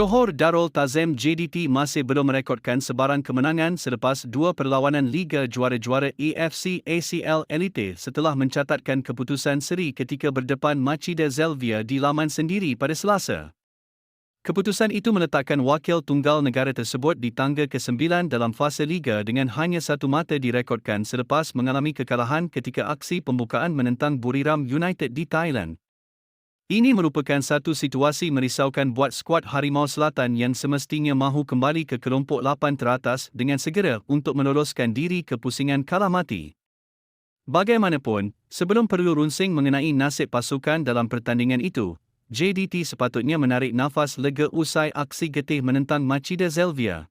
Johor Darul Tazim JDT masih belum merekodkan sebarang kemenangan selepas dua perlawanan Liga Juara-Juara AFC ACL Elite setelah mencatatkan keputusan seri ketika berdepan Machida Zelvia di laman sendiri pada Selasa. Keputusan itu meletakkan wakil tunggal negara tersebut di tangga ke-9 dalam fasa Liga dengan hanya satu mata direkodkan selepas mengalami kekalahan ketika aksi pembukaan menentang Buriram United di Thailand. Ini merupakan satu situasi merisaukan buat skuad Harimau Selatan yang semestinya mahu kembali ke kelompok 8 teratas dengan segera untuk meloloskan diri ke pusingan kalah mati. Bagaimanapun, sebelum perlu runsing mengenai nasib pasukan dalam pertandingan itu, JDT sepatutnya menarik nafas lega usai aksi getih menentang Machida Zelvia.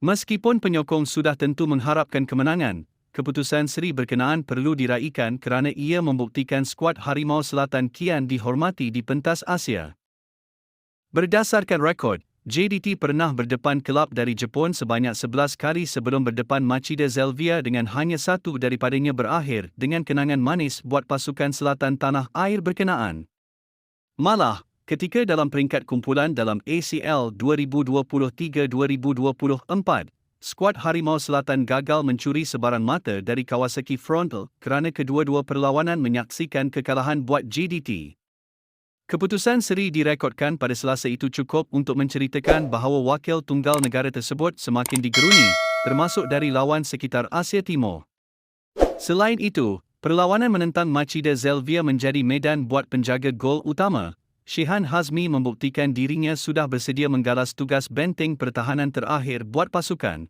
Meskipun penyokong sudah tentu mengharapkan kemenangan, keputusan seri berkenaan perlu diraikan kerana ia membuktikan skuad Harimau Selatan kian dihormati di pentas Asia. Berdasarkan rekod, JDT pernah berdepan kelab dari Jepun sebanyak 11 kali sebelum berdepan Machida Zelvia dengan hanya satu daripadanya berakhir dengan kenangan manis buat pasukan selatan tanah air berkenaan. Malah, ketika dalam peringkat kumpulan dalam ACL 2023-2024, skuad Harimau Selatan gagal mencuri sebarang mata dari Kawasaki Frontal kerana kedua-dua perlawanan menyaksikan kekalahan buat GDT. Keputusan seri direkodkan pada selasa itu cukup untuk menceritakan bahawa wakil tunggal negara tersebut semakin digeruni, termasuk dari lawan sekitar Asia Timur. Selain itu, perlawanan menentang Machida Zelvia menjadi medan buat penjaga gol utama, Shihan Hazmi membuktikan dirinya sudah bersedia menggalas tugas benteng pertahanan terakhir buat pasukan.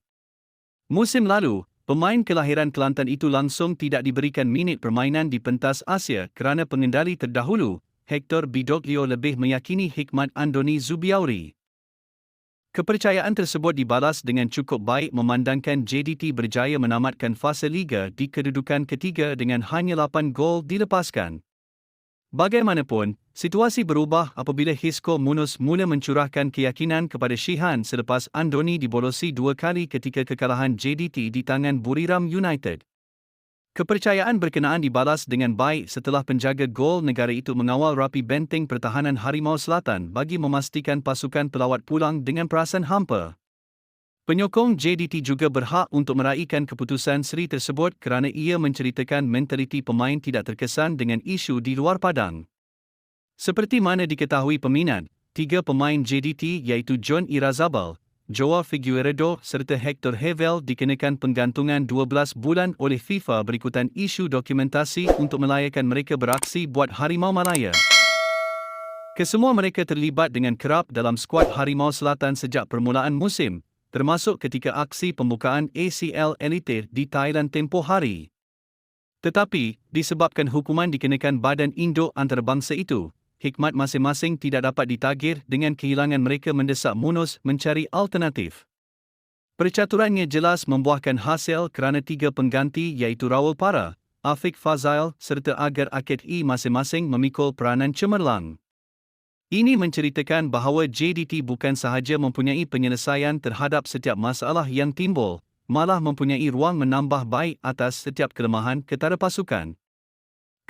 Musim lalu, pemain kelahiran Kelantan itu langsung tidak diberikan minit permainan di pentas Asia kerana pengendali terdahulu, Hector Bidoglio lebih meyakini hikmat Andoni Zubiauri. Kepercayaan tersebut dibalas dengan cukup baik memandangkan JDT berjaya menamatkan fasa liga di kedudukan ketiga dengan hanya 8 gol dilepaskan. Bagaimanapun, situasi berubah apabila Hisco Munus mula mencurahkan keyakinan kepada Shihan selepas Andoni dibolosi dua kali ketika kekalahan JDT di tangan Buriram United. Kepercayaan berkenaan dibalas dengan baik setelah penjaga gol negara itu mengawal rapi benteng pertahanan Harimau Selatan bagi memastikan pasukan pelawat pulang dengan perasan hampa. Penyokong JDT juga berhak untuk meraihkan keputusan seri tersebut kerana ia menceritakan mentaliti pemain tidak terkesan dengan isu di luar padang. Seperti mana diketahui peminat, tiga pemain JDT iaitu John Irazabal, Joao Figueiredo serta Hector Hevel dikenakan penggantungan 12 bulan oleh FIFA berikutan isu dokumentasi untuk melayakan mereka beraksi buat Harimau Malaya. Kesemua mereka terlibat dengan kerap dalam skuad Harimau Selatan sejak permulaan musim, termasuk ketika aksi pembukaan ACL Elite di Thailand tempoh hari. Tetapi, disebabkan hukuman dikenakan badan Indo antarabangsa itu, hikmat masing-masing tidak dapat ditagir dengan kehilangan mereka mendesak Munus mencari alternatif. Percaturannya jelas membuahkan hasil kerana tiga pengganti iaitu Raul Para, Afiq Fazail serta Agar Akid E masing-masing memikul peranan cemerlang. Ini menceritakan bahawa JDT bukan sahaja mempunyai penyelesaian terhadap setiap masalah yang timbul, malah mempunyai ruang menambah baik atas setiap kelemahan ketara pasukan.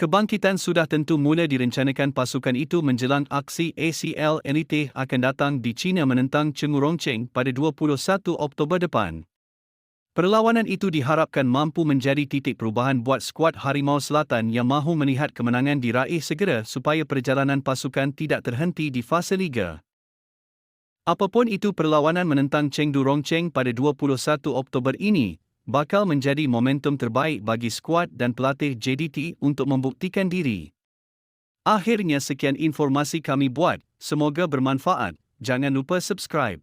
Kebangkitan sudah tentu mula direncanakan pasukan itu menjelang aksi ACL Elite akan datang di China menentang Cheng pada 21 Oktober depan. Perlawanan itu diharapkan mampu menjadi titik perubahan buat skuad Harimau Selatan yang mahu melihat kemenangan diraih segera supaya perjalanan pasukan tidak terhenti di fasa liga. Apapun itu perlawanan menentang Chengdu Rongcheng pada 21 Oktober ini, bakal menjadi momentum terbaik bagi skuad dan pelatih JDT untuk membuktikan diri. Akhirnya sekian informasi kami buat, semoga bermanfaat, jangan lupa subscribe.